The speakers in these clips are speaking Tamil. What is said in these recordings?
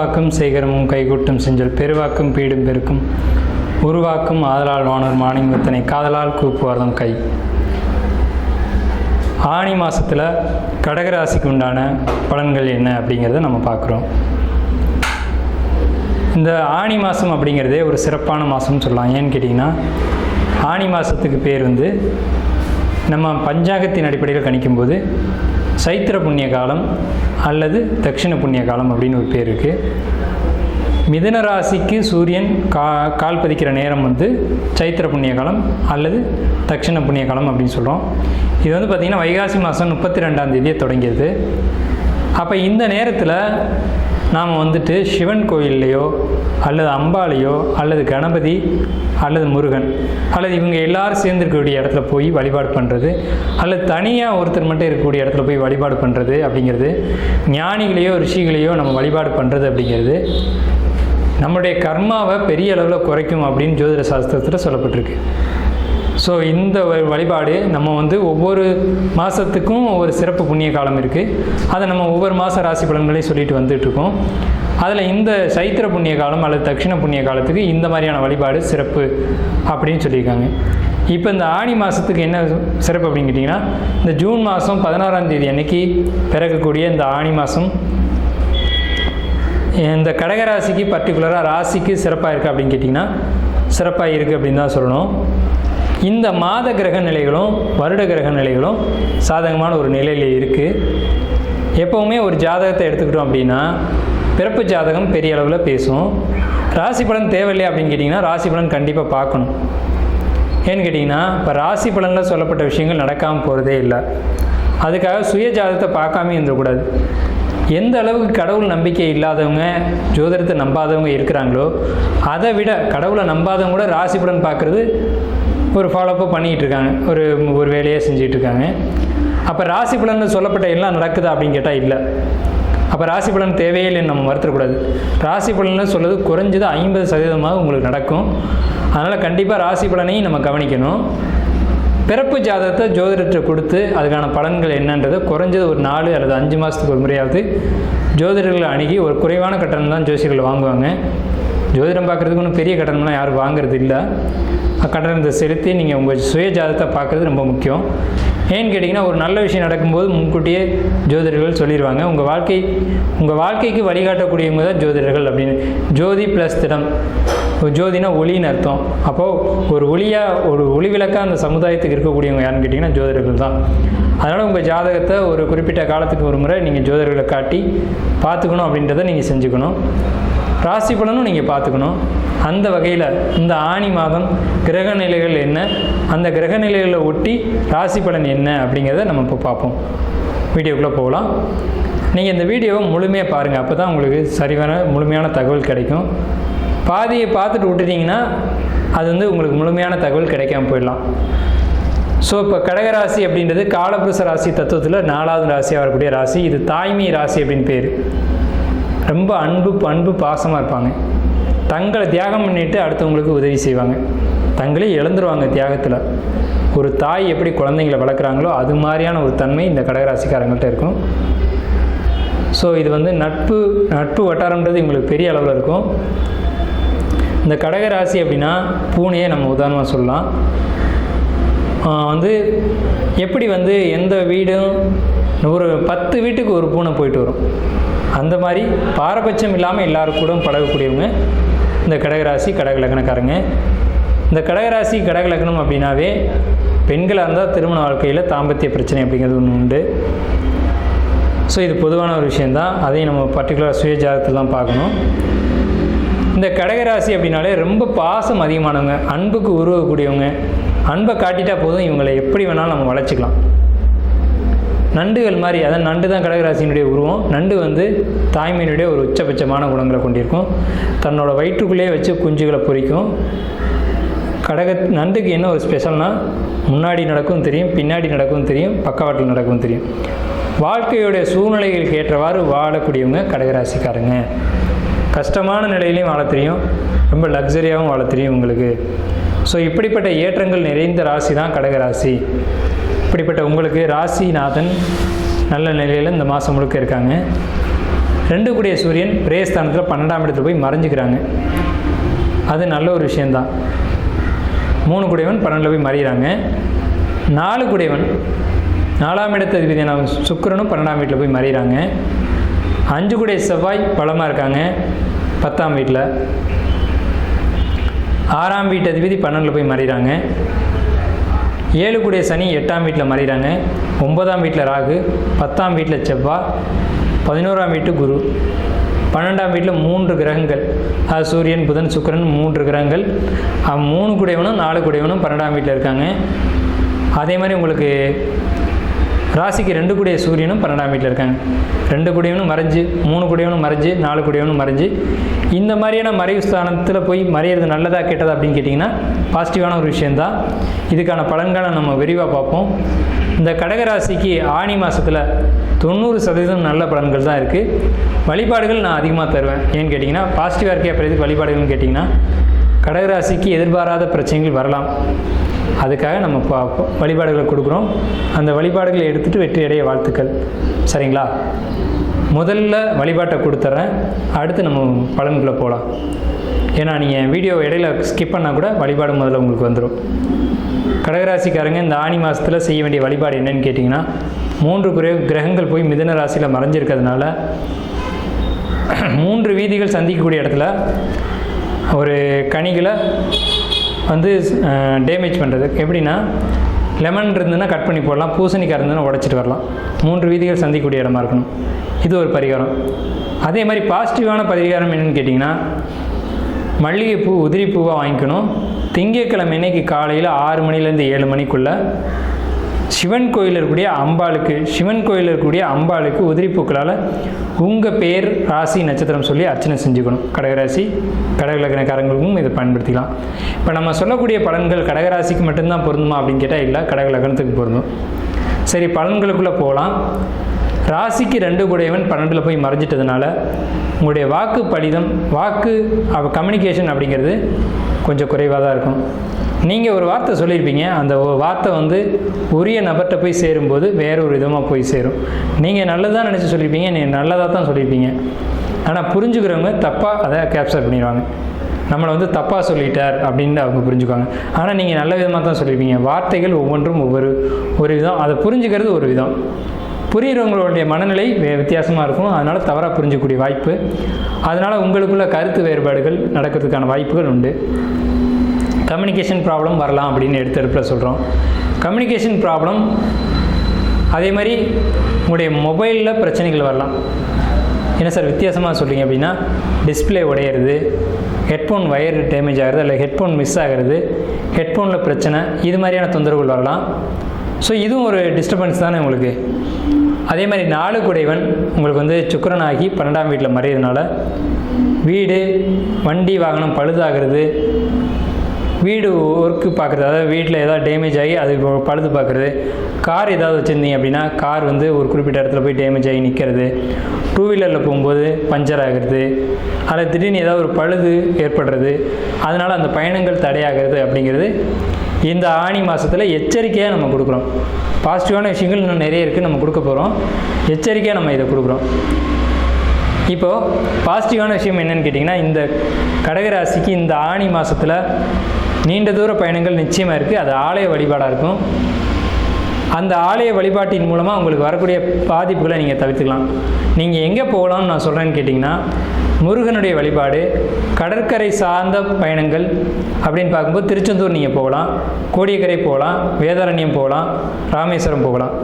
உருவாக்கும் சேகரமும் கைகூட்டும் செஞ்சல் பெருவாக்கும் பீடும் பெருக்கும். உருவாக்கும் ஆதலால் வானர் மானிங்கத்தனை காதலால் கூப்புவார்தம் கை. ஆணி மாதத்தில் கடகராசிக்கு உண்டான பலன்கள் என்ன அப்படிங்கிறத நம்ம பார்க்குறோம். இந்த ஆணி மாதம் அப்படிங்கிறதே ஒரு சிறப்பான மாதம்னு சொல்லலாம். ஏன்னு கேட்டிங்கன்னா ஆணி மாதத்துக்கு பேர் வந்து நம்ம பஞ்சாங்கத்தின் அடிப்படையில் கணிக்கும்போது சைத்திர புண்ணிய காலம் அல்லது தட்சிண புண்ணிய காலம் அப்படின்னு ஒரு பேர் இருக்குது மிதுன ராசிக்கு சூரியன் கா கால் பதிக்கிற நேரம் வந்து சைத்திர புண்ணிய காலம் அல்லது தட்சிண புண்ணிய காலம் அப்படின்னு சொல்கிறோம் இது வந்து பார்த்திங்கன்னா வைகாசி மாதம் முப்பத்தி ரெண்டாம் தேதியே தொடங்கியது. அப்போ இந்த நேரத்தில் நாம் வந்துட்டு சிவன் கோயில்லையோ அல்லது அம்பாளையோ அல்லது கணபதி அல்லது முருகன் அல்லது இவங்க எல்லாரும் சேர்ந்துருக்கக்கூடிய இடத்துல போய் வழிபாடு பண்ணுறது அல்லது தனியாக ஒருத்தர் மட்டும் இருக்கக்கூடிய இடத்துல போய் வழிபாடு பண்ணுறது அப்படிங்கிறது ஞானிகளையோ ரிஷிகளையோ நம்ம வழிபாடு பண்ணுறது அப்படிங்கிறது நம்முடைய கர்மாவை பெரிய அளவில் குறைக்கும் அப்படின்னு ஜோதிட சாஸ்திரத்தில் சொல்லப்பட்டிருக்கு. ஸோ இந்த வழிபாடு நம்ம வந்து ஒவ்வொரு மாதத்துக்கும் ஒவ்வொரு சிறப்பு புண்ணிய காலம் இருக்குது அதை நம்ம ஒவ்வொரு மாத ராசி பலன்களையும் சொல்லிட்டு வந்துட்டுருக்கோம் அதில் இந்த சைத்திர புண்ணிய காலம் அல்லது தட்சிண புண்ணிய காலத்துக்கு இந்த மாதிரியான வழிபாடு சிறப்பு அப்படின்னு சொல்லியிருக்காங்க. இப்போ இந்த ஆணி மாதத்துக்கு என்ன சிறப்பு அப்படின்னு கேட்டிங்கன்னா இந்த ஜூன் மாதம் பதினாறாம் தேதி அன்னைக்கு பிறக்கக்கூடிய இந்த ஆணி மாதம் இந்த கடகராசிக்கு பர்டிகுலராக ராசிக்கு சிறப்பாக இருக்குது அப்படின்னு கேட்டிங்கன்னா சிறப்பாக இருக்குது அப்படின்னு தான் சொல்லணும். இந்த மாத கிரக நிலைகளும் வருட கிரக நிலைகளும் சாதகமான ஒரு நிலையில் இருக்குது எப்போவுமே ஒரு ஜாதகத்தை எடுத்துக்கிட்டோம் அப்படின்னா பிறப்பு ஜாதகம் பெரிய அளவில் பேசும். ராசி பலன் தேவையில்லை அப்படின்னு கேட்டிங்கன்னா ராசி பலன் கண்டிப்பாக பார்க்கணும். ஏன்னு கேட்டிங்கன்னா இப்போ ராசி பலனில் சொல்லப்பட்ட விஷயங்கள் நடக்காமல் போகிறதே இல்லை. அதுக்காக சுய ஜாதகத்தை பார்க்காம இருந்துடக்கூடாது. எந்த அளவுக்கு கடவுள் நம்பிக்கை இல்லாதவங்க ஜோதிடத்தை நம்பாதவங்க இருக்கிறாங்களோ அதை விட கடவுளை நம்பாதவங்க கூட ராசி பலன் பார்க்குறது ஒரு ஃபாலோஅப்பாக பண்ணிகிட்டு இருக்காங்க ஒரு ஒரு வேலையை செஞ்சுட்டு இருக்காங்க அப்போ ராசி பலனில் சொல்லப்பட்ட எல்லாம் நடக்குதா அப்படின்னு கேட்டால் இல்லை. அப்போ ராசி பலன் தேவையே இல்லைன்னு நம்ம மறுத்துடக்கூடாது ராசி பலனில் சொல்றது குறைஞ்சது ஐம்பது சதவீதமாக உங்களுக்கு நடக்கும். அதனால் கண்டிப்பாக ராசி பலனையும் நம்ம கவனிக்கணும். பிறப்பு ஜாதகத்தை ஜோதிடத்தை கொடுத்து அதுக்கான பலன்கள் என்னன்றதை குறைஞ்சது ஒரு நாலு அல்லது அஞ்சு மாதத்துக்கு ஒரு முறையாவது ஜோதிடர்களை அணுகி ஒரு குறைவான கட்டணம் தான் ஜோசியர்கள் வாங்குவாங்க. ஜோதிடம் பார்க்குறதுக்கு ஒன்றும் பெரிய கட்டணம்லாம் யாரும் வாங்குறது இல்லை கட்டணத்தை செலுத்தி நீங்கள் உங்கள் சுய ஜாதகத்தை பார்க்குறது ரொம்ப முக்கியம். ஏன்னு கேட்டிங்கன்னா ஒரு நல்ல விஷயம் நடக்கும்போது முன்கூட்டியே ஜோதிடர்கள் சொல்லிடுவாங்க உங்கள் வாழ்க்கை உங்கள் வாழ்க்கைக்கு வழிகாட்டக்கூடியவங்க தான் ஜோதிடர்கள் அப்படின்னு. ஜோதி ப்ளஸ் திடம். ஒரு ஜோதினா ஒளின்னு அர்த்தம். அப்போது ஒரு ஒளியாக ஒரு ஒளி விளக்காக அந்த சமுதாயத்துக்கு இருக்கக்கூடியவங்க யாருன்னு கேட்டிங்கன்னா ஜோதிடர்கள் தான். அதனால் உங்கள் ஜாதகத்தை ஒரு குறிப்பிட்ட காலத்துக்கு ஒரு முறை நீங்கள் ஜோதிடர்களை காட்டி பார்த்துக்கணும் அப்படின்றத நீங்கள் செஞ்சுக்கணும். ராசி பலனும் நீங்கள் பார்த்துக்கணும். அந்த வகையில் இந்த ஆணி மாதம் கிரக நிலைகள் என்ன? அந்த கிரக நிலைகளை ஒட்டி ராசி பலன் என்ன அப்படிங்கிறத நம்ம இப்போ பார்ப்போம். வீடியோக்குள்ளே போகலாம். நீங்கள் இந்த வீடியோவை முழுமையாக பாருங்கள் அப்போ தான் உங்களுக்கு சரியான முழுமையான தகவல் கிடைக்கும். பாதியை பார்த்துட்டு விட்டுட்டீங்கன்னா அது வந்து உங்களுக்கு முழுமையான தகவல் கிடைக்காம போயிடலாம். ஸோ இப்போ கடகராசி அப்படின்றது காலபுருஷ ராசி தத்துவத்தில் நாலாவது ராசியாக வரக்கூடிய ராசி. இது தாய்மை ராசி அப்படின்னு பேர். ரொம்ப அன்பு அன்பு பாசமாக இருப்பாங்க. தங்களை தியாகம் பண்ணிட்டு அடுத்தவங்களுக்கு உதவி செய்வாங்க. தங்களே இழந்துருவாங்க தியாகத்தில். ஒரு தாய் எப்படி குழந்தைங்களை வளர்க்குறாங்களோ அது மாதிரியான ஒரு தன்மை இந்த கடகராசிக்காரங்கள்ட்ட இருக்கும். ஸோ இது வந்து நட்பு நட்பு வட்டாரம்ன்றது இவங்களுக்கு பெரிய அளவில் இருக்கும். இந்த கடகராசி அப்படின்னா பூனையை நம்ம உதாரணமாக சொல்லலாம். வந்து எப்படி வந்து எந்த வீடும் ஒரு பத்து வீட்டுக்கு ஒரு பூனை போயிட்டு வரும். அந்த மாதிரி பாரபட்சம் இல்லாமல் எல்லாரும் கூட பழகக்கூடியவங்க இந்த கடகராசி கடகலக்னக்காரங்க. இந்த கடகராசி கடக அப்படின்னாவே பெண்களாக இருந்தால் திருமண வாழ்க்கையில் தாம்பத்திய பிரச்சனை அப்படிங்கிறது ஒன்று உண்டு. ஸோ இது பொதுவான ஒரு விஷயந்தான் அதையும் நம்ம பர்டிகுலர் சுய ஜாதகத்தில் தான் பார்க்கணும். இந்த கடகராசி அப்படின்னாலே ரொம்ப பாசம் அதிகமானவங்க அன்புக்கு உருவக்கூடியவங்க அன்பை காட்டிட்டா போதும் இவங்களை எப்படி வேணாலும் நம்ம வளர்ச்சிக்கலாம். நண்டுகள் மாதிரி அதான் நண்டு தான் கடகராசினுடைய உருவம். நண்டு வந்து தாய்மையினுடைய ஒரு உச்சபட்சமான குணங்களை கொண்டிருக்கும். தன்னோட வயிற்றுக்குள்ளேயே வச்சு குஞ்சுகளை பொரிக்கும் கடக நண்டுக்கு என்ன ஒரு ஸ்பெஷல்னால் முன்னாடி நடக்கும் தெரியும் பின்னாடி நடக்கும் தெரியும் பக்கவாட்டில் நடக்கும் தெரியும். வாழ்க்கையுடைய சூழ்நிலைகளுக்கு ஏற்றவாறு வாழக்கூடியவங்க கடகராசிக்காரங்க. கஷ்டமான நிலையிலையும் வாழ தெரியும். ரொம்ப லக்ஸரியாகவும் வாழ தெரியும் உங்களுக்கு. ஸோ இப்படிப்பட்ட ஏற்றங்கள் நிறைந்த ராசி தான் கடகராசி. இப்படிப்பட்ட உங்களுக்கு ராசிநாதன் நல்ல நிலையில் இந்த மாதம் முழுக்க இருக்காங்க. ரெண்டு கூடிய சூரியன் பிரேஸ்தானத்தில் பன்னெண்டாம் இடத்துல போய் மறைஞ்சிக்கிறாங்க. அது நல்ல ஒரு விஷயந்தான் மூணு குடையவன் பன்னெண்டில் போய் மறையிறாங்க. நாலு குடையவன் நாலாம் இடத்த அதிபதியான சுக்கிரனும் பன்னெண்டாம் வீட்டில் போய் மறையிறாங்க. அஞ்சு குடைய செவ்வாய் பலமாக இருக்காங்க. பத்தாம் வீட்டில். ஆறாம் வீட்டு அதிபதி பன்னெண்டில் போய் மறைகிறாங்க ஏழு கூடிய சனி எட்டாம் வீட்டில் மறைகிறாங்க. ஒன்பதாம் வீட்டில் ராகு பத்தாம் வீட்டில் செவ்வாய் பதினோராம் வீட்டு குரு. பன்னெண்டாம் வீட்டில் மூன்று கிரகங்கள். அது சூரியன் புதன் சுக்கிரன் மூன்று கிரகங்கள். மூணு கூடையவனும் நாலு கூடையவனும் பன்னெண்டாம் வீட்டில் இருக்காங்க. அதே மாதிரி உங்களுக்கு ராசிக்கு ரெண்டு கூடிய சூரியனும் பன்னெண்டாம் வீட்டில் இருக்காங்க. ரெண்டு கூடியவனும் மறைஞ்சு மூணு கூடியவனும் மறைஞ்சு நாலு கூடியவனும் மறைஞ்சு இந்த மாதிரியான மறைவு ஸ்தானத்தில் போய் மறையிறது நல்லதா கெட்டதா அப்படின்னு கேட்டிங்கன்னா பாசிட்டிவான ஒரு விஷயந்தான் இதுக்கான பலன்களை நம்ம விரிவாக பார்ப்போம். இந்த கடகராசிக்கு ஆணி மாதத்தில் தொண்ணூறு சதவீதம் நல்ல பலன்கள் தான் இருக்குது வழிபாடுகள் நான் அதிகமாக தருவேன். ஏன்னு கேட்டிங்கன்னா பாசிட்டிவாக இருக்கே அப்புறம் எதுக்கு வழிபாடுகள்னு கேட்டிங்கன்னா கடகராசிக்கு எதிர்பாராத பிரச்சனைகள் வரலாம். அதுக்காக நம்ம வழிபாடுகளை கொடுக்குறோம். அந்த வழிபாடுகளை எடுத்துகிட்டு வெற்றி அடைய வாழ்த்துக்கள். சரிங்களா? முதல்ல வழிபாட்டை கொடுத்துட்றேன் அடுத்து நம்ம பலன்குள்ளே போகலாம் ஏன்னா நீங்கள் வீடியோ இடையில ஸ்கிப் பண்ணால் கூட வழிபாடு முதல்ல உங்களுக்கு வந்துடும் கடகராசிக்காரங்க இந்த ஆணி மாதத்தில் செய்ய வேண்டிய வழிபாடு என்னன்னு கேட்டிங்கன்னா மூன்று குறை கிரகங்கள் போய் மிதுன ராசியில் மறைஞ்சிருக்கிறதுனால மூன்று வீதிகள் சந்திக்கக்கூடிய இடத்துல ஒரு கனிகளை வந்து டேமேஜ் பண்ணுறது எப்படின்னா லெமன் இருந்ததுன்னா கட் பண்ணி போடலாம். பூசணிக்காய் இருந்ததுன்னா உடச்சிட்டு வரலாம். மூன்று வீதிகள் சந்திக்கக்கூடிய இடமா இருக்கணும். இது ஒரு பரிகாரம். அதே மாதிரி பாசிட்டிவான பரிகாரம் என்னன்னு கேட்டிங்கன்னா மல்லிகைப்பூ உதிரிப்பூவாக வாங்கிக்கணும். திங்கட்கிழமை இன்னைக்கு காலையில் ஆறு மணிலேருந்து ஏழு மணிக்குள்ளே சிவன் கோயில் இருக்கக்கூடிய அம்பாளுக்கு சிவன் கோயில் இருக்கக்கூடிய அம்பாளுக்கு உதிரி பூக்களால் உங்கள் பேர் ராசி நட்சத்திரம் சொல்லி அர்ச்சனை செஞ்சுக்கணும். கடகராசி கடகலக்கணக்காரங்களுக்கும் இதை பயன்படுத்திக்கலாம். இப்போ நம்ம சொல்லக்கூடிய பலன்கள் கடகராசிக்கு மட்டும்தான் பொருந்துமா அப்படின்னு கேட்டால் இல்லை கடகலக்கணத்துக்கு பொருந்தும். சரி பலன்களுக்குள்ளே போகலாம் ராசிக்கு ரெண்டு கூடையவன் பன்னெண்டில் போய் மறைஞ்சிட்டதுனால உங்களுடைய வாக்கு பலிதம் வாக்கு கம்யூனிகேஷன் அப்படிங்கிறது கொஞ்சம் குறைவாக தான் இருக்கும். நீங்கள் ஒரு வார்த்தை சொல்லியிருப்பீங்க அந்த வார்த்தை வந்து உரிய நபர்கிட்ட போய் சேரும்போது வேற ஒரு விதமாக போய் சேரும். நீங்கள் நல்லதாக நினச்சி சொல்லியிருப்பீங்க நீங்கள் நல்லதாக தான் சொல்லியிருப்பீங்க. ஆனால் புரிஞ்சுக்கிறவங்க தப்பாக அதை கேப்சர் பண்ணிடுவாங்க. நம்மளை வந்து தப்பாக சொல்லிட்டார் அப்படின்னு அவங்க புரிஞ்சுக்குவாங்க. ஆனால் நீங்கள் நல்ல விதமாக தான் சொல்லியிருப்பீங்க. வார்த்தைகள் ஒவ்வொன்றும் ஒவ்வொரு ஒரு விதம். அதை புரிஞ்சுக்கிறது ஒரு விதம். புரியிறவங்களுடைய மனநிலை வித்தியாசமாக இருக்கும். அதனால் தவறாக புரிஞ்சக்கூடிய வாய்ப்பு. அதனால் உங்களுக்குள்ள கருத்து வேறுபாடுகள் நடக்கிறதுக்கான வாய்ப்புகள் உண்டு. கம்யூனிகேஷன் ப்ராப்ளம் வரலாம் அப்படின்னு எடுத்தெடுப்பில் சொல்கிறோம் கம்யூனிகேஷன் ப்ராப்ளம் அதே மாதிரி உங்களுடைய மொபைலில் பிரச்சனைகள் வரலாம். என்ன சார் வித்தியாசமாக சொல்கிறீங்க அப்படின்னா டிஸ்பிளே உடையிறது ஹெட்ஃபோன் ஒயர் டேமேஜ் ஆகிறது இல்லை ஹெட்ஃபோன் மிஸ் ஆகிறது ஹெட்ஃபோனில் பிரச்சனை இது மாதிரியான தொந்தரவுகள் வரலாம். ஸோ இதுவும் ஒரு டிஸ்டர்பன்ஸ் தானே உங்களுக்கு? அதே மாதிரி நாலு குடைவன் உங்களுக்கு வந்து சுக்கரனாகி ஆகி பன்னெண்டாம் வீட்டில் மறையிறதுனால வீடு வண்டி வாகனம் பழுதாகிறது. வீடு ஒர்க்கு பார்க்குறது அதாவது வீட்டில் ஏதாவது டேமேஜ் ஆகி அது பழுது பார்க்குறது. கார் ஏதாவது வச்சுருந்தீங்க அப்படின்னா கார் வந்து ஒரு குறிப்பிட்ட இடத்துல போய் டேமேஜ் ஆகி நிற்கிறது. டூ வீலரில் போகும்போது பஞ்சர் ஆகிறது. அதில் திடீர்னு ஏதாவது ஒரு பழுது ஏற்படுறது. அதனால் அந்த பயணங்கள் தடையாகிறது அப்படிங்கிறது இந்த ஆணி மாதத்தில் எச்சரிக்கையாக நம்ம கொடுக்குறோம். பாசிட்டிவான விஷயங்கள் இன்னும் நிறைய இருக்குது நம்ம கொடுக்க போகிறோம் எச்சரிக்கையாக நம்ம இதை கொடுக்குறோம். இப்போது பாசிட்டிவான விஷயம் என்னன்னு கேட்டிங்கன்னா இந்த கடகராசிக்கு இந்த ஆணி மாதத்தில் நீண்ட தூர பயணங்கள் நிச்சயமாக இருக்குது அது ஆலய வழிபாடாக இருக்கும். அந்த ஆலய வழிபாட்டின் மூலமாக உங்களுக்கு வரக்கூடிய பாதிப்புகளை நீங்கள் தவிர்த்துக்கலாம். நீங்கள் எங்கே போகலாம்னு நான் சொல்கிறேன்னு கேட்டிங்கன்னா முருகனுடைய வழிபாடு கடற்கரை சார்ந்த பயணங்கள் அப்படின்னு பார்க்கும்போது திருச்செந்தூர் நீங்கள் போகலாம் கோடியக்கரை போகலாம் வேதாரண்யம் போகலாம் ராமேஸ்வரம் போகலாம்.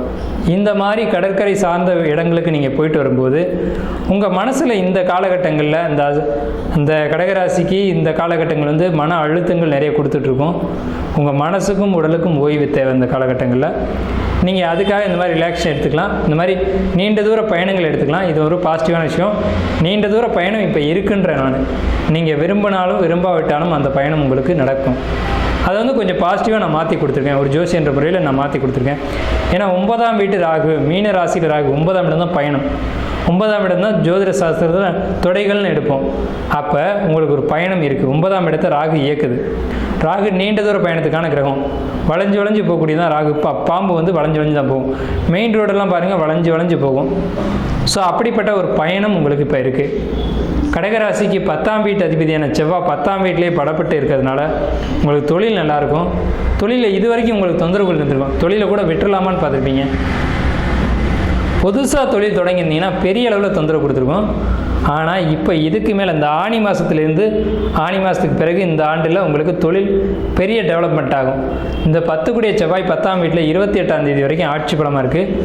இந்த மாதிரி கடற்கரை சார்ந்த இடங்களுக்கு நீங்கள் போயிட்டு வரும்போது உங்கள் மனசில் இந்த காலகட்டங்களில் இந்த இந்த கடகராசிக்கு இந்த காலகட்டங்கள் வந்து மன அழுத்தங்கள் நிறைய கொடுத்துட்ருக்கோம். உங்கள் மனசுக்கும் உடலுக்கும் ஓய்வு தேவை இந்த காலகட்டங்களில். நீங்கள் அதுக்காக இந்த மாதிரி ரிலாக்ஸேஷன் எடுத்துக்கலாம். இந்த மாதிரி நீண்ட தூர பயணங்கள் எடுத்துக்கலாம். இது ஒரு பாசிட்டிவான விஷயம். நீண்ட தூர பயணம் இப்போ இருக்குன்றேன் நான். நீங்கள் விரும்பினாலும் விரும்பாவிட்டாலும் அந்த பயணம் உங்களுக்கு நடக்கும். அதை வந்து கொஞ்சம் பாசிட்டிவாக நான் மாற்றி கொடுத்துருக்கேன். ஒரு ஜோசி என்ற முறையில் நான் மாற்றி கொடுத்துருக்கேன். ஏன்னா ஒன்பதாம் வீட்டு ராகு மீன ராசியில் ராகு ஒன்பதாம் இடம் தான் பயணம். ஒன்பதாம் இடம் தான் ஜோதிட சாஸ்திரத்தில் தொடைகள்னு எடுப்போம். அப்போ உங்களுக்கு ஒரு பயணம் இருக்குது ஒன்பதாம் இடத்தை ராகு இயக்குது. ராகு நீண்ட தூர பயணத்துக்கான கிரகம். வளைஞ்சு வளைஞ்சு போகக்கூடியதான் ராகு. பா பாம்பு வந்து வளைஞ்சு வளைஞ்சு தான் போகும். மெயின் ரோடெல்லாம் பாருங்கள் வளைஞ்சு வளைஞ்சு போகும். ஸோ அப்படிப்பட்ட ஒரு பயணம் உங்களுக்கு இப்போ இருக்குது கடகராசிக்கு பத்தாம் வீட்டு அதிபதியான செவ்வாய் பத்தாம் வீட்டிலே படப்பட்டு இருக்கிறதுனால உங்களுக்கு தொழில் நல்லாயிருக்கும். தொழிலில் இது வரைக்கும் உங்களுக்கு தொந்தரவுகள் இருந்திருக்கும் தொழிலை கூட விட்டுடலாமான்னு பார்த்துருப்பீங்க. புதுசாக தொழில் தொடங்கியிருந்தீங்கன்னா பெரிய அளவில் தொந்தரவு கொடுத்துருக்கோம். ஆனால் இப்போ இதுக்கு மேலே இந்த ஆணி மாதத்துலேருந்து ஆணி மாதத்துக்கு பிறகு இந்த ஆண்டில் உங்களுக்கு தொழில் பெரிய டெவலப்மெண்ட் ஆகும். இந்த பத்து கூடிய செவ்வாய் பத்தாம் வீட்டில் இருபத்தி எட்டாம் தேதி வரைக்கும் ஆட்சி பலமாக இருக்குது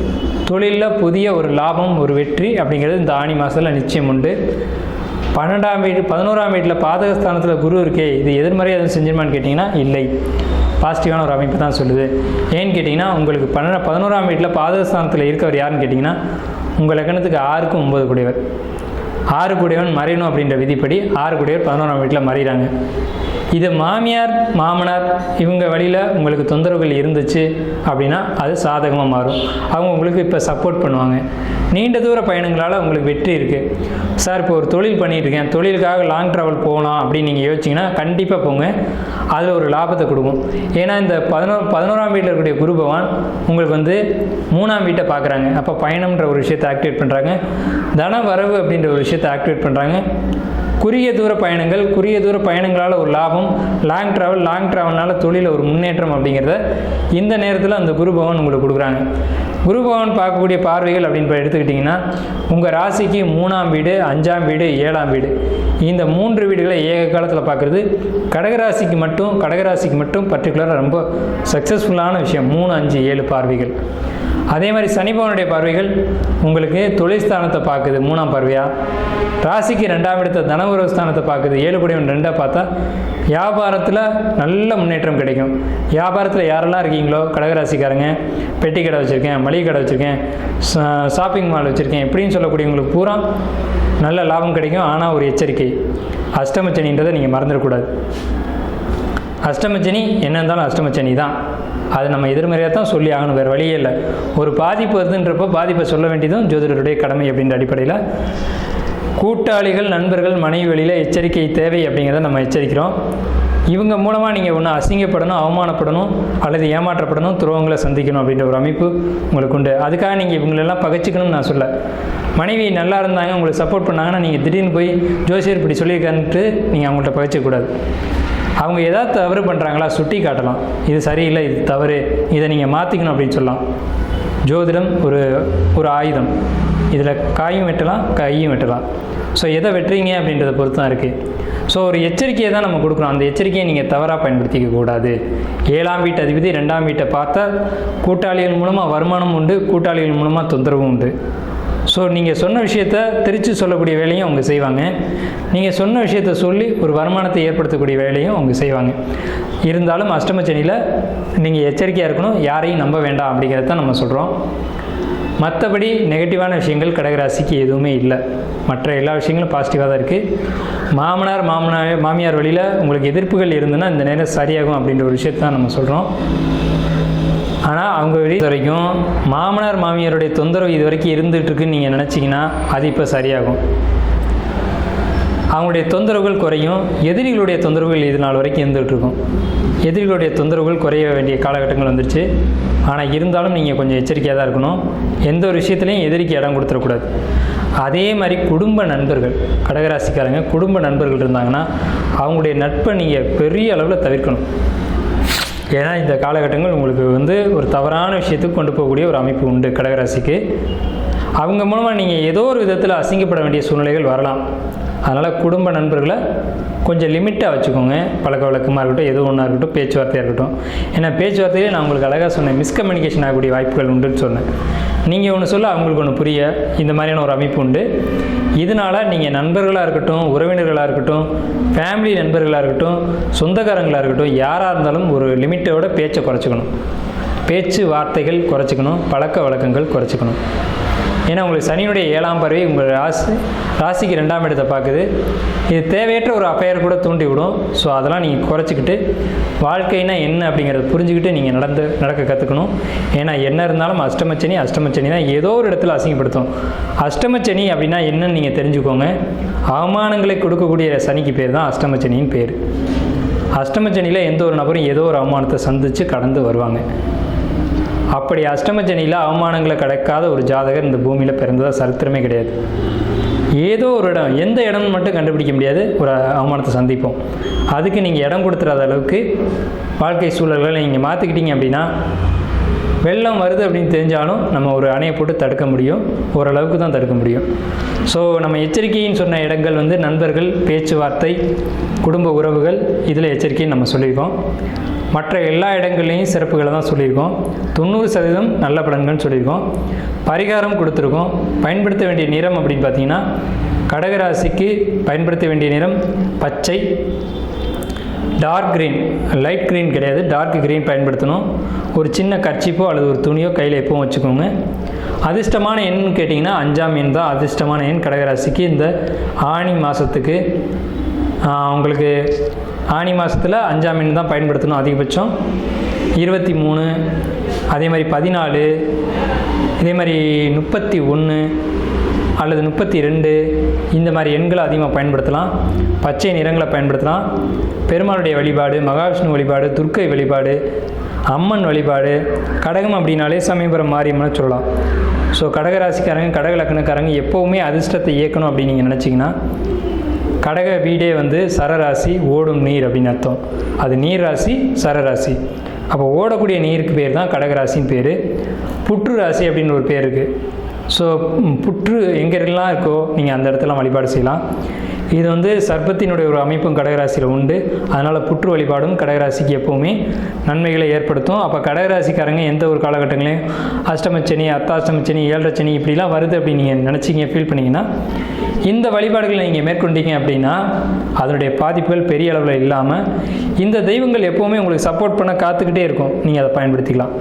தொழிலில் புதிய ஒரு லாபம் ஒரு வெற்றி அப்படிங்கிறது இந்த ஆணி மாதத்தில் நிச்சயம் உண்டு. பன்னெண்டாம் வீடு பதினோராம் வீட்டில் பாதகஸ்தானத்தில் குரு இருக்கே இது எதிர்மறையாக எதுவும் செஞ்சிருமான்னு கேட்டிங்கன்னா இல்லை. பாசிட்டிவான ஒரு அமைப்பு தான் சொல்லுது. ஏன்னு கேட்டிங்கன்னா உங்களுக்கு பன்னெண்டு பதினோராம் வீட்டில் பாதகஸ்தானத்தில் இருக்கவர் யாருன்னு கேட்டிங்கன்னா உங்கள் லக்கணத்துக்கு ஆறுக்கும் ஒம்பது கூடியவர். ஆறு கூடியவன் மறையணும் அப்படின்ற விதிப்படி ஆறு கூடியவர் பதினோராம் வீட்டில் மறையிறாங்க. இது மாமியார் மாமனார் இவங்க வழியில் உங்களுக்கு தொந்தரவுகள் இருந்துச்சு அப்படின்னா அது சாதகமாக மாறும். அவங்க உங்களுக்கு இப்போ சப்போர்ட் பண்ணுவாங்க. நீண்ட தூர பயணங்களால் உங்களுக்கு வெற்றி இருக்குது சார் இப்போ ஒரு தொழில் பண்ணிகிட்ருக்கேன் தொழிலுக்காக லாங் ட்ராவல் போகலாம் அப்படின்னு நீங்கள் யோசிச்சிங்கன்னா கண்டிப்பாக போங்க. அதில் ஒரு லாபத்தை கொடுக்கும். ஏன்னா இந்த பதினோரு பதினோராம் வீட்டில் இருக்கக்கூடிய குரு பகவான் உங்களுக்கு வந்து மூணாம் வீட்டை பார்க்குறாங்க அப்போ பயணம்ன்ற ஒரு விஷயத்தை ஆக்டிவேட் பண்ணுறாங்க தன வரவு அப்படின்ற ஒரு விஷயத்தை ஆக்டிவேட் பண்ணுறாங்க குறுகிய தூர பயணங்கள் குறுகிய தூர பயணங்களால் ஒரு லாபம் லாங் ட்ராவல் லாங் ட்ராவல்னால தொழிலில் ஒரு முன்னேற்றம் அப்படிங்கிறத இந்த நேரத்தில் அந்த குரு பகவான் உங்களுக்கு கொடுக்குறாங்க. குரு பகவான் பார்க்கக்கூடிய பார்வைகள் அப்படின்னு எடுத்துக்கிட்டிங்கன்னா உங்கள் ராசிக்கு மூணாம் வீடு அஞ்சாம் வீடு ஏழாம் வீடு. இந்த மூன்று வீடுகளை ஏக காலத்தில் பார்க்குறது கடகராசிக்கு மட்டும் கடகராசிக்கு மட்டும் பர்டிகுலராக ரொம்ப சக்ஸஸ்ஃபுல்லான விஷயம். மூணு அஞ்சு ஏழு பார்வைகள். அதே மாதிரி சனி பகவானுடைய பார்வைகள் உங்களுக்கு தொழில் ஸ்தானத்தை பார்க்குது மூணாம் பார்வையாக ராசிக்கு ரெண்டாம் இடத்த தனவுறவு ஸ்தானத்தை பார்க்குது ஏழு கூடியவன் ரெண்டாக பார்த்தா வியாபாரத்தில் நல்ல முன்னேற்றம் கிடைக்கும். வியாபாரத்தில் யாரெல்லாம் இருக்கீங்களோ கடகராசிக்காரங்க பெட்டி கடை வச்சுருக்கேன் மளிகை கடை வச்சுருக்கேன் ஷாப்பிங் மால் வச்சுருக்கேன் இப்படின்னு சொல்லக்கூடியவங்களுக்கு பூரா நல்ல லாபம் கிடைக்கும். ஆனால் ஒரு எச்சரிக்கை அஷ்டமச்சனின்றதை நீங்கள் மறந்துடக்கூடாது. அஷ்டமச்சனி என்ன இருந்தாலும் அஷ்டமச்சனி தான். அது நம்ம எதிர்மறையாக தான் சொல்லி ஆகணும் வேறு வழியே இல்லை. ஒரு பாதிப்பு வருதுன்றப்போ பாதிப்பை சொல்ல வேண்டியதும் ஜோதிடருடைய கடமை அப்படின்ற அடிப்படையில். கூட்டாளிகள் நண்பர்கள் மனைவி வழியில் எச்சரிக்கை தேவை அப்படிங்கிறத நம்ம எச்சரிக்கிறோம். இவங்க மூலமாக நீங்கள் ஒன்று அசிங்கப்படணும் அவமானப்படணும் அல்லது ஏமாற்றப்படணும் துரோகங்களை சந்திக்கணும் அப்படின்ற ஒரு அமைப்பு உங்களுக்கு உண்டு. அதுக்காக நீங்கள் இவங்களெல்லாம் பகைச்சிக்கணும்னு நான் சொல்ல மனைவி நல்லா இருந்தாங்க உங்களுக்கு சப்போர்ட் பண்ணாங்கன்னா நீங்கள் திடீர்னு போய் ஜோசியர் இப்படி சொல்லியிருக்கான்ட்டு நீங்கள் அவங்கள்ட்ட பகைச்சிக்கூடாது அவங்க ஏதாவது தவறு பண்ணுறாங்களா சுட்டி காட்டலாம். இது சரியில்லை இது தவறு இதை நீங்கள் மாற்றிக்கணும் அப்படின்னு சொல்லலாம். ஜோதிடம் ஒரு ஒரு ஆயுதம். இதில் காயும் வெட்டலாம் கையும் வெட்டலாம். ஸோ எதை வெட்டுறீங்க அப்படின்றத பொறுத்து தான் இருக்குது ஸோ ஒரு எச்சரிக்கையை தான் நம்ம கொடுக்குறோம் அந்த எச்சரிக்கையை நீங்கள் தவறாக பயன்படுத்திக்க கூடாது. ஏழாம் வீட்டு அதிபதி ரெண்டாம் வீட்டை பார்த்தா கூட்டாளிகள் மூலமாக வருமானம் உண்டு கூட்டாளிகள் மூலமாக தொந்தரவும் உண்டு. ஸோ நீங்கள் சொன்ன விஷயத்த திருச்சி சொல்லக்கூடிய வேலையும் அவங்க செய்வாங்க. நீங்கள் சொன்ன விஷயத்த சொல்லி ஒரு வருமானத்தை ஏற்படுத்தக்கூடிய வேலையும் அவங்க செய்வாங்க. இருந்தாலும் அஷ்டமச்சனியில் நீங்கள் எச்சரிக்கையாக இருக்கணும். யாரையும் நம்ப வேண்டாம் அப்படிங்கிறத தான் நம்ம சொல்கிறோம் மற்றபடி நெகட்டிவான விஷயங்கள் கடகராசிக்கு எதுவுமே இல்லை. மற்ற எல்லா விஷயங்களும் பாசிட்டிவாக தான் இருக்குது மாமனார் மாமனார் மாமியார் வழியில் உங்களுக்கு எதிர்ப்புகள் இருந்ததுன்னா இந்த நேரம் சரியாகும் அப்படின்ற ஒரு விஷயத்தை தான் நம்ம சொல்கிறோம் ஆனால் அவங்க வெளியே வரைக்கும் மாமனார் மாமியாருடைய தொந்தரவு இது வரைக்கும் இருந்துகிட்ருக்குன்னு நீங்கள் நினச்சிங்கன்னா அது இப்போ சரியாகும். அவங்களுடைய தொந்தரவுகள் குறையும். எதிரிகளுடைய தொந்தரவுகள் இது நாள் வரைக்கும் இருந்துகிட்ருக்கும் எதிரிகளுடைய தொந்தரவுகள் குறைய வேண்டிய காலகட்டங்கள் வந்துருச்சு. ஆனால் இருந்தாலும் நீங்கள் கொஞ்சம் எச்சரிக்கையாக தான் இருக்கணும். எந்த ஒரு விஷயத்துலையும் எதிரிக்கு இடம் கொடுத்துடக்கூடாது. அதே மாதிரி குடும்ப நண்பர்கள் கடகராசிக்காரங்க குடும்ப நண்பர்கள் இருந்தாங்கன்னா அவங்களுடைய நட்பை நீங்கள் பெரிய அளவில் தவிர்க்கணும். ஏன்னா இந்த காலகட்டங்கள் உங்களுக்கு வந்து ஒரு தவறான விஷயத்துக்கு கொண்டு போகக்கூடிய ஒரு அமைப்பு உண்டு கடகராசிக்கு. அவங்க மூலமாக நீங்கள் ஏதோ ஒரு விதத்தில் அசிங்கப்பட வேண்டிய சூழ்நிலைகள் வரலாம். அதனால் குடும்ப நண்பர்களை கொஞ்சம் லிமிட்டாக வச்சுக்கோங்க. பழக்க வழக்கமாக இருக்கட்டும் எது ஒன்றா இருக்கட்டும் பேச்சுவார்த்தையாக இருக்கட்டும். ஏன்னா பேச்சுவார்த்தையிலே நான் உங்களுக்கு அழகாக சொன்னேன். மிஸ்கம்யூனிகேஷன் ஆகக்கூடிய வாய்ப்புகள் உண்டுன்னு சொன்னேன். நீங்கள் ஒன்று சொல்ல அவங்களுக்கு ஒன்று புரிய இந்த மாதிரியான ஒரு அமைப்பு உண்டு. இதனால் நீங்கள் நண்பர்களாக இருக்கட்டும் உறவினர்களாக இருக்கட்டும் ஃபேமிலி நண்பர்களாக இருக்கட்டும் சொந்தக்காரங்களாக இருக்கட்டும் யாராக இருந்தாலும் ஒரு லிமிட்டோட பேச்சை குறைச்சிக்கணும். பேச்சு வார்த்தைகள் குறைச்சிக்கணும் பழக்க வழக்கங்கள் குறைச்சிக்கணும். ஏன்னா உங்களுக்கு சனியினுடைய ஏழாம் பறவை உங்கள் ராசி ராசிக்கு ரெண்டாம் இடத்தை பார்க்குது. இது தேவையற்ற ஒரு அஃபையர் கூட தூண்டி விடும் ஸோ அதெல்லாம் நீங்கள் குறைச்சிக்கிட்டு வாழ்க்கைனா என்ன அப்படிங்கிறத புரிஞ்சுக்கிட்டு நீங்கள் நடந்து நடக்க கற்றுக்கணும் ஏன்னா என்ன இருந்தாலும் அஷ்டமச்சனி அஷ்டமச்சனி தான் ஏதோ ஒரு இடத்துல அசிங்கப்படுத்தும். அஷ்டமச்சனி அப்படின்னா என்னன்னு நீங்கள் தெரிஞ்சுக்கோங்க. அவமானங்களை கொடுக்கக்கூடிய சனிக்கு பேர் தான் அஷ்டமச்சனின்னு பேர். அஷ்டமச்சனியில் எந்த ஒரு நபரும் ஏதோ ஒரு அவமானத்தை சந்தித்து கடந்து வருவாங்க. அப்படி அஷ்டமஜனியில் அவமானங்களை கடக்காத ஒரு ஜாதகர் இந்த பூமியில் பிறந்ததாக சரித்திரமே கிடையாது. ஏதோ ஒரு இடம் எந்த இடம்னு மட்டும் கண்டுபிடிக்க முடியாது. ஒரு அவமானத்தை சந்திப்போம். அதுக்கு நீங்கள் இடம் கொடுத்துறாத அளவுக்கு வாழ்க்கை சூழல்களை நீங்கள் மாற்றிக்கிட்டீங்க அப்படின்னா வெள்ளம் வருது அப்படின்னு தெரிஞ்சாலும் நம்ம ஒரு அணையை போட்டு தடுக்க முடியும். ஓரளவுக்கு தான் தடுக்க முடியும். ஸோ நம்ம எச்சரிக்கைன்னு சொன்ன இடங்கள் வந்து நண்பர்கள் பேச்சுவார்த்தை குடும்ப உறவுகள் இதில் எச்சரிக்கைன்னு நம்ம சொல்லியிருக்கோம். மற்ற எல்லா இடங்கள்லையும் சிறப்புகளை தான் சொல்லியிருக்கோம். தொண்ணூறு சதவீதம் நல்ல பலன்கள்னு சொல்லியிருக்கோம். பரிகாரம் கொடுத்துருக்கோம். பயன்படுத்த வேண்டிய நிறம் அப்படின்னு பார்த்தீங்கன்னா கடகராசிக்கு பயன்படுத்த வேண்டிய நிறம் பச்சை. டார்க் க்ரீன் லைட் க்ரீன் கிடையாது. டார்க் க்ரீன் பயன்படுத்தணும். ஒரு சின்ன கர்ச்சிப்போ அல்லது ஒரு துணியோ கையில் எப்பவும் வச்சுக்கோங்க. அதிர்ஷ்டமான எண்ணுன்னு கேட்டிங்கன்னா அஞ்சாம் எண் தான் அதிர்ஷ்டமான எண். கடகராசிக்கு இந்த ஆணி மாதத்துக்கு உங்களுக்கு ஆனி மாதத்தில் அஞ்சாம் மீன் தான் பயன்படுத்தணும் அதிகபட்சம். இருபத்தி மூணு அதே மாதிரி பதினாலு இதே மாதிரி முப்பத்தி ஒன்று அல்லது முப்பத்தி ரெண்டு இந்த மாதிரி எண்களை அதிகமாக பயன்படுத்தலாம். பச்சை நிறங்களை பயன்படுத்தலாம். பெருமாளுடைய வழிபாடு மகாவிஷ்ணு வழிபாடு துர்க்கை வழிபாடு அம்மன் வழிபாடு கடகம் அப்படின்னாலே சமயபுரம் மாரியம்மனை சொல்லலாம். ஸோ கடகராசிக்காரங்க கடக லக்கணக்காரங்க எப்போவுமே அதிர்ஷ்டத்தை இயக்கணும் அப்படின்னு நீங்கள் நினச்சிங்கன்னா கடக வீடே வந்து சரராசி ஓடும் நீர் அப்படின்னு அர்த்தம். அது நீர் ராசி சரராசி. அப்போ ஓடக்கூடிய நீருக்கு பேர் தான் கடகராசின்னு பேர். புற்று ராசி அப்படின்னு ஒரு பேர் இருக்குது ஸோ புற்று எங்கெல்லாம் இருக்கோ நீங்கள் அந்த இடத்துல வழிபாடு செய்யலாம். இது வந்து சர்ப்பத்தினுடைய ஒரு அமைப்பும் கடகராசியில் உண்டு. அதனால் புற்று வழிபாடும் கடகராசிக்கு எப்போவுமே நன்மைகளை ஏற்படுத்தும். அப்போ கடகராசிக்காரங்க எந்த ஒரு காலகட்டங்களையும் அஷ்டமச்சனி அர்த்தாஷ்டமச்சனி ஏழரை சனி இப்படிலாம் வருது அப்படின்னு நீங்கள் நினச்சிங்க ஃபீல் பண்ணிங்கன்னா இந்த வழிபாடுகளை நீங்கள் மேற்கொண்டீங்க அப்படின்னா அதனுடைய பாதிப்புகள் பெரிய அளவில் இல்லாமல் இந்த தெய்வங்கள் எப்போவுமே உங்களுக்கு சப்போர்ட் பண்ண காத்துக்கிட்டே இருக்கும். நீங்கள் அதை பயன்படுத்திக்கலாம்.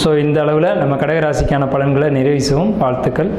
ஸோ இந்த அளவில் நம்ம கடகராசிக்கான பலன்களை நிறைவு வாழ்த்துக்கள்.